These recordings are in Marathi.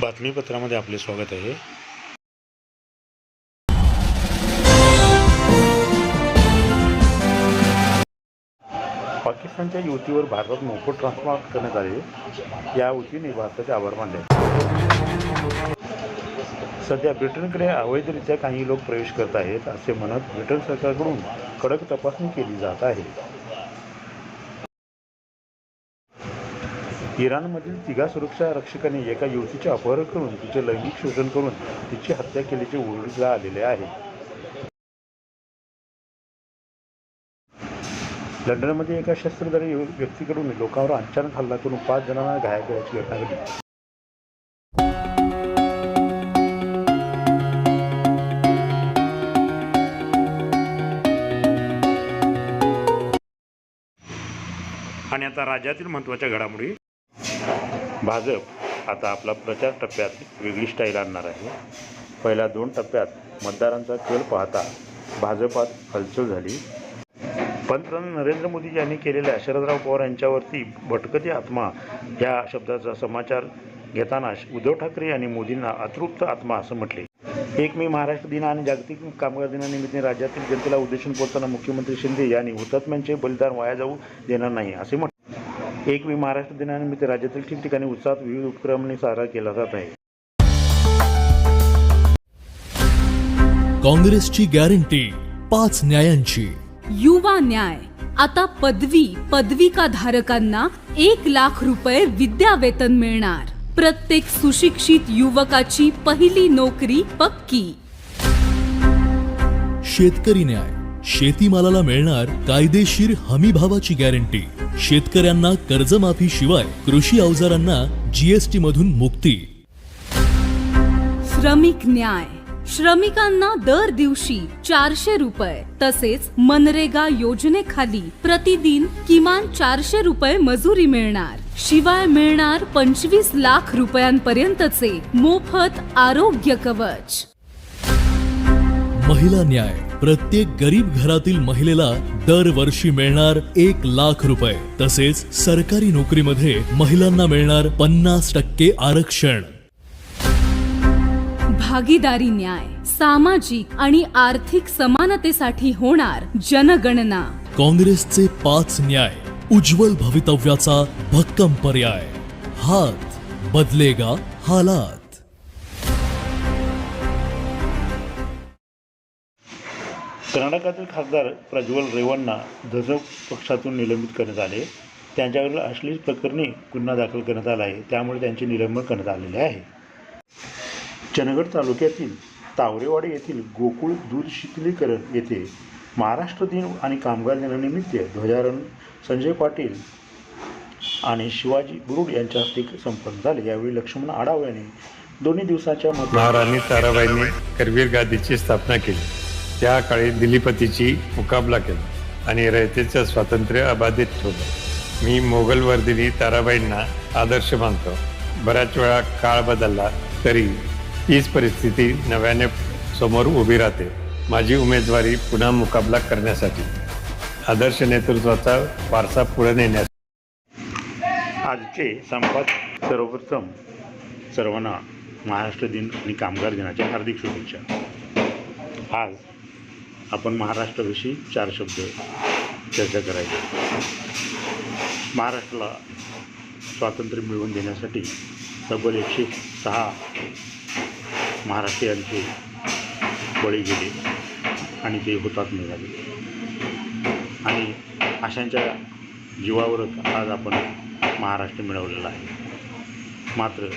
बातमीपत्रामध्ये आपले स्वागत आहे. पाकिस्तानच्या युतीवर भारतात मोफत ट्रान्सफर करण्यात आले. या युतीने भारताचे आभार मानले. सध्या ब्रिटनकडे अवैधरित्या काही लोक प्रवेश करत आहेत असे म्हणत ब्रिटन सरकारकडून कडक तपासणी केली जात आहे. इराणमधील तिघा सुरक्षा रक्षकांनी एका युवतीचे अपहरण करून तिचे लैंगिक शोषण करून तिची हत्या केल्याचे उघडीला आलेले आहे. लंडनमध्ये एका शस्त्रधारी व्यक्तीकडून लोकांवर अचानक हल्ला करून पाच जणांना घायल केल्याची घटना घडली. आणि आता राज्यातील महत्त्वाच्या घडामोडी. भाजप आता आपला प्रचार टप्प्यात वेगळी स्टाईल आणणार आहे. पहिल्या दोन टप्प्यात मतदारांचा कल पाहता भाजपात हलचल झाली. पंतप्रधान नरेंद्र मोदी यांनी केलेल्या शरदराव पवार यांच्यावरती भटकती आत्मा या शब्दाचा समाचार घेताना उद्धव ठाकरे यांनी मोदींना अतृप्त आत्मा असं म्हटले. एक मे महाराष्ट्र दिन आणि जागतिक कामगार दिनानिमित्त राज्यातील जनतेला उद्देशून बोलताना मुख्यमंत्री शिंदे यांनी हुतात्म्यांचे बलिदान वाया जाऊ देणार नाही असे म्हटले. एक मे महाराष्ट्र दिनानिमित्त राज्यातील ठिकठिकाणी उत्साहात विविध उपक्रमांनी साजरा केला जात आहे. काँग्रेसची गॅरंटी पाच न्यायांची. युवा न्याय. आता पदवी पदविका धारकांना एक लाख रुपये विद्या वेतन मिळणार. प्रत्येक सुशिक्षित युवकाची पहिली नोकरी पक्की. शेतकरी न्याय. शेतीमालाला मिळणार कायदेशीर हमी भावाची गॅरंटी. शेतकऱ्यांना कर्जमाफी शिवाय कृषी अवजारांना जीएसटी मधून मुक्ती. श्रमिक न्याय. श्रमिकांना दर दिवशी चारशे रुपये तसेच मनरेगा योजनेखाली प्रतिदिन किमान चारशे रुपये मजुरी मिळणार. शिवाय मिळणार पंचवीस लाख रुपयांपर्यंतचे मोफत आरोग्य कवच. महिला न्याय. प्रत्येक गरीब घरातील महिलेला दरवर्षी मिळणार एक लाख रुपये. तसेच सरकारी नोकरीमध्ये महिलांना मिळणार पन्नास टक्के आरक्षण. भागीदारी न्याय सामाजिक आणि आर्थिक समानतेसाठी होणार जनगणना. काँग्रेसचे पाच न्याय उज्ज्वल भवितव्याचा भक्कम पर्याय. हात बदलेगा हालात. कर्नाटकातील खासदार प्रज्वल रेवण्णा धसक पक्षातून निलंबित करण्यात आले. त्यांच्यावरील अश्लील प्रकरणी गुन्हा दाखल करण्यात आला आहे. त्यामुळे त्यांचे निलंबन करण्यात आलेले आहे. चंदगड तालुक्यातील तावरेवाडी येथील गोकुळ दूध शिथिलीकरण येथे महाराष्ट्र दिन आणि कामगार दिनानिमित्त ध्वजारोहण संजय पाटील आणि शिवाजी बुरुड यांच्या हस्ते संपन्न झाले. यावेळी लक्ष्मण आढाव यांनी दोन्ही दिवसाच्या महाराणी ताराबाईंनी करवीर गादीची स्थापना केली. त्या काळी दिलीपतीची मुकाबला केला आणि रयतेचं स्वातंत्र्य अबाधित ठेवलं. मी मोगल वर्दिनी ताराबाईंना आदर्श मानतो. बऱ्याच वेळा काळ बदलला तरी तीच परिस्थिती नव्याने समोर उभी राहते. माझी उमेदवारी पुन्हा मुकाबला करण्यासाठी. आदर्श नेतृत्वाचा वारसा पुढे नेण्यास आजचे संपाद सर्वप्रथम सर्वांना महाराष्ट्र दिन आणि कामगार दिनाच्या हार्दिक शुभेच्छा. आज आपण महाराष्ट्राविषयी चार शब्द चर्चा करायचे महाराष्ट्राला स्वातंत्र्य मिळवून देण्यासाठी तब्बल एकशे सहा महाराष्ट्रीयांचे बळी गेले आणि ते हुतात्मे झाले. आणि अशांच्या जीवावरच आज आपण महाराष्ट्र मिळवलेला आहे. मात्र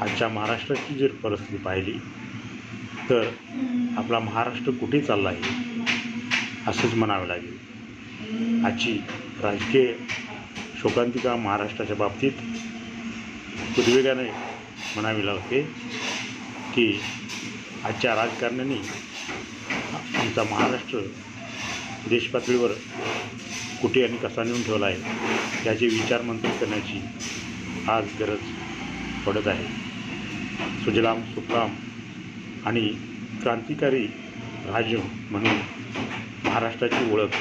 आजच्या महाराष्ट्राची जर परिस्थिती पाहिली तर आपला महाराष्ट्र कुठे चालला आहे असंच म्हणावे लागेल. आजची राजकीय शोकांतिका महाराष्ट्राच्या बाबतीत उद्वेगाने म्हणावी लागते की आजच्या राजकारण्यांनी आमचा महाराष्ट्र देशपातळीवर कुठे आणि कसा नेऊन ठेवला आहे याचे विचार मंथन करण्याची आज गरज पडत आहे. सुजलाम सुफलाम आणि क्रांतिकारी राज्य म्हणून महाराष्ट्राची ओळख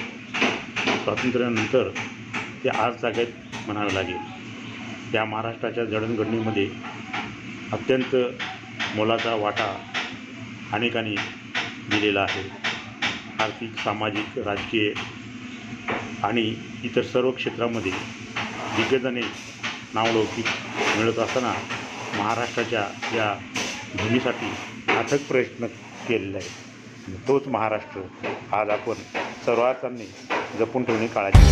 स्वातंत्र्यानंतर ते आज जागेत म्हणावे लागेल. त्या महाराष्ट्राच्या जडणघडणीमध्ये अत्यंत मोलाचा वाटा अनेकांनी दिलेला आहे. आर्थिक सामाजिक राजकीय आणि इतर सर्व क्षेत्रामध्ये दिग्गजाने नावलौकिक मिळत असताना महाराष्ट्राच्या या भूमीसाठी अथक प्रयत्न केलेला आहे तोच महाराष्ट्र. आज आपण सर्वांनी जपून ठेवणे काळाची.